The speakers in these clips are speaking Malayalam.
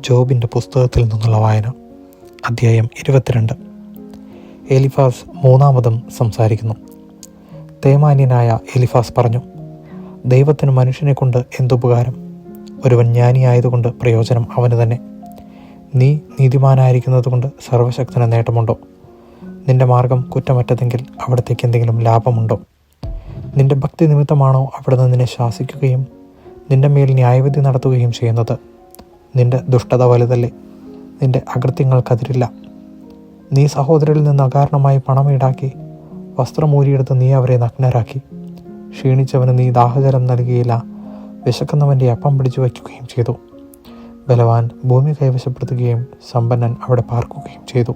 ജോബിന്റെ പുസ്തകത്തിൽ നിന്നുള്ള വായന അധ്യായം ഇരുപത്തിരണ്ട്. എലിഫാസ് മൂന്നാമതും സംസാരിക്കുന്നു. തേമാന്യനായ എലിഫാസ് പറഞ്ഞു ദൈവത്തിന് മനുഷ്യനെ കൊണ്ട് എന്തുപകാരം? ഒരുവൻ ജ്ഞാനിയായതുകൊണ്ട് പ്രയോജനം അവന് തന്നെ. നീ നീതിമാനായിരിക്കുന്നത് കൊണ്ട് സർവശക്തന് നേട്ടമുണ്ടോ? നിന്റെ മാർഗം കുറ്റമറ്റതെങ്കിൽ അവിടത്തേക്ക് എന്തെങ്കിലും ലാഭമുണ്ടോ? നിന്റെ ഭക്തി നിമിത്തമാണോ അവിടുന്ന് നിന്നെ ശാസിക്കുകയും നിന്റെ മേൽ ന്യായവിധി നടത്തുകയും ചെയ്യുന്നത്? നിന്റെ ദുഷ്ടത വലുതല്ലേ? നിന്റെ അകൃത്യങ്ങൾക്കതിരില്ല. നീ സഹോദരിൽ നിന്ന് അകാരണമായി പണം ഈടാക്കി വസ്ത്രമൂരിയെടുത്ത് നീ അവരെ നഗ്നരാക്കി. ക്ഷീണിച്ചവന് നീ ദാഹജലം നൽകിയില്ല വിശക്കുന്നവന്റെ അപ്പം പിടിച്ചു വയ്ക്കുകയും ചെയ്തു. ബലവാൻ ഭൂമി കൈവശപ്പെടുത്തുകയും സമ്പന്നൻ അവിടെ പാർക്കുകയും ചെയ്തു.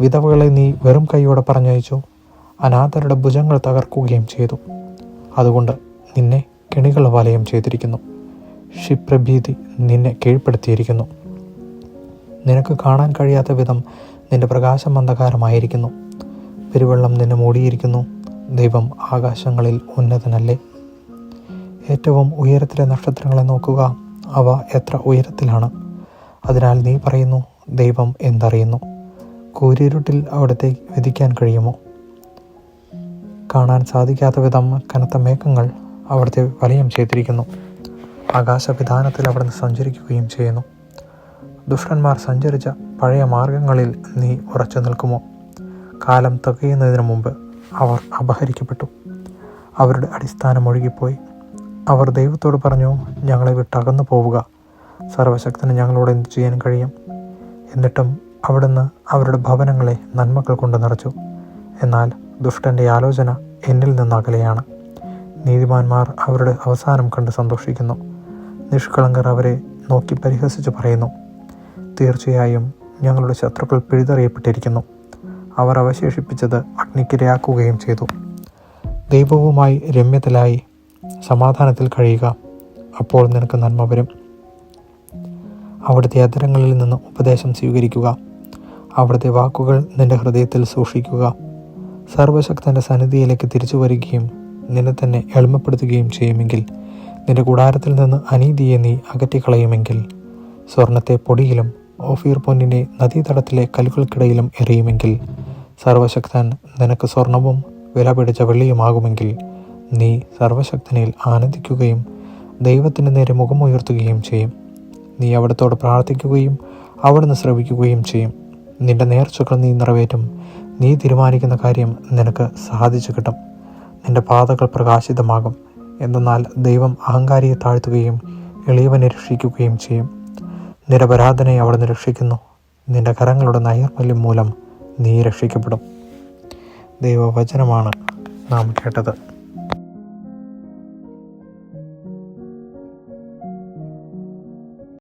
വിധവകളെ നീ വെറും കൈയോടെ പറഞ്ഞയച്ചു അനാഥരുടെ ഭുജങ്ങൾ തകർക്കുകയും ചെയ്തു. അതുകൊണ്ട് നിന്നെ കെണികൾ വലയം ചെയ്തിരിക്കുന്നു. ക്ഷിപ്രഭീതി നിന്നെ കീഴ്പ്പെടുത്തിയിരിക്കുന്നു. നിനക്ക് കാണാൻ കഴിയാത്ത വിധം നിന്റെ പ്രകാശം അന്ധകാരമായിരിക്കുന്നു. പെരുവെള്ളം നിന്നെ മൂടിയിരിക്കുന്നു. ദൈവം ആകാശങ്ങളിൽ ഉന്നതനല്ലേ? ഏറ്റവും ഉയരത്തിലെ നക്ഷത്രങ്ങളെ നോക്കുക. അവ എത്ര ഉയരത്തിലാണ്? അതിനാൽ നീ പറയുന്നു ദൈവം എന്തറിയുന്നു? കൂരിരുട്ടിൽ അവിടത്തെ വിധിക്കാൻ കഴിയുമോ? കാണാൻ സാധിക്കാത്ത വിധം കനത്ത മേഘങ്ങൾ അവിടുത്തെ വലയം ചെയ്തിരിക്കുന്നു. ആകാശവിധാനത്തിൽ അവിടുന്ന് സഞ്ചരിക്കുകയും ചെയ്യുന്നു. ദുഷ്ടന്മാർ സഞ്ചരിച്ച പഴയ മാർഗങ്ങളിൽ നീ ഉറച്ചു നിൽക്കുമോ? കാലം തികയുന്നതിന് മുമ്പ് അവർ അപഹരിക്കപ്പെട്ടു. അവരുടെ അടിസ്ഥാനം ഒഴുകിപ്പോയി. അവർ ദൈവത്തോട് പറഞ്ഞു ഞങ്ങളെ വിട്ടകന്നു പോവുക. സർവശക്തന് ഞങ്ങളോട് എന്ത് ചെയ്യാൻ കഴിയും? എന്നിട്ടും അവിടുന്ന് അവരുടെ ഭവനങ്ങളെ നന്മകൾ കൊണ്ട് നിറച്ചു. എന്നാൽ ദുഷ്ടന്റെ ആലോചന എന്നിൽ നിന്ന് അകലെയാണ്. നീതിമാന്മാർ അവരുടെ അവസാനം കണ്ട് സന്തോഷിക്കുന്നു. നിഷ്കളങ്കർ അവരെ നോക്കി പരിഹസിച്ച് പറയുന്നു. തീർച്ചയായും ഞങ്ങളുടെ ശത്രുക്കൾ പിഴുതറിയപ്പെട്ടിരിക്കുന്നു. അവർ അവശേഷിപ്പിച്ചത് അഗ്നിക്കിരയാക്കുകയും ചെയ്തു. ദൈവവുമായി രമ്യത്തിലായി സമാധാനത്തിൽ കഴിയുക. അപ്പോൾ നിനക്ക് നന്മ വരും. അവിടുത്തെ അധരങ്ങളിൽ നിന്ന് ഉപദേശം സ്വീകരിക്കുക. അവിടുത്തെ വാക്കുകൾ നിന്റെ ഹൃദയത്തിൽ സൂക്ഷിക്കുക. സർവശക്തന്റെ സന്നിധിയിലേക്ക് തിരിച്ചു വരികയും നിന്നെ തന്നെ എളിമപ്പെടുത്തുകയും ചെയ്യുമെങ്കിൽ നിന്റെ കൂടാരത്തിൽ നിന്ന് അനീതിയെ നീ അകറ്റിക്കളയുമെങ്കിൽ സ്വർണത്തെ പൊടിയിലും ഓഫീർ പൊന്നിനെ നദീതടത്തിലെ കല്ലുകൾക്കിടയിലും എറിയുമെങ്കിൽ സർവശക്തൻ നിനക്ക് സ്വർണവും വില പിടിച്ച വെള്ളിയുമാകുമെങ്കിൽ നീ സർവശക്തനിൽ ആനന്ദിക്കുകയും ദൈവത്തിന് നേരെ മുഖമുയർത്തുകയും ചെയ്യും. നീ അവിടത്തോട് പ്രാർത്ഥിക്കുകയും അവിടുന്ന് ശ്രവിക്കുകയും ചെയ്യും. നിന്റെ നേർച്ചകൾ നീ നിറവേറ്റും. നീ തീരുമാനിക്കുന്ന കാര്യം നിനക്ക് സാധിച്ചു കിട്ടും. നിന്റെ പാതകൾ പ്രകാശിതമാകും. എന്തെന്നാൽ ദൈവം അഹങ്കാരിയെ താഴ്ത്തുകയും എളിയവനെ രക്ഷിക്കുകയും ചെയ്യും. നിരപരാധനെ അവിടുന്ന് രക്ഷിക്കുന്നു. നിന്റെ കരങ്ങളുടെ നൈർമല്യം മൂലം നീ രക്ഷിക്കപ്പെടും. ദൈവവചനമാണ് നാം കേട്ടത്.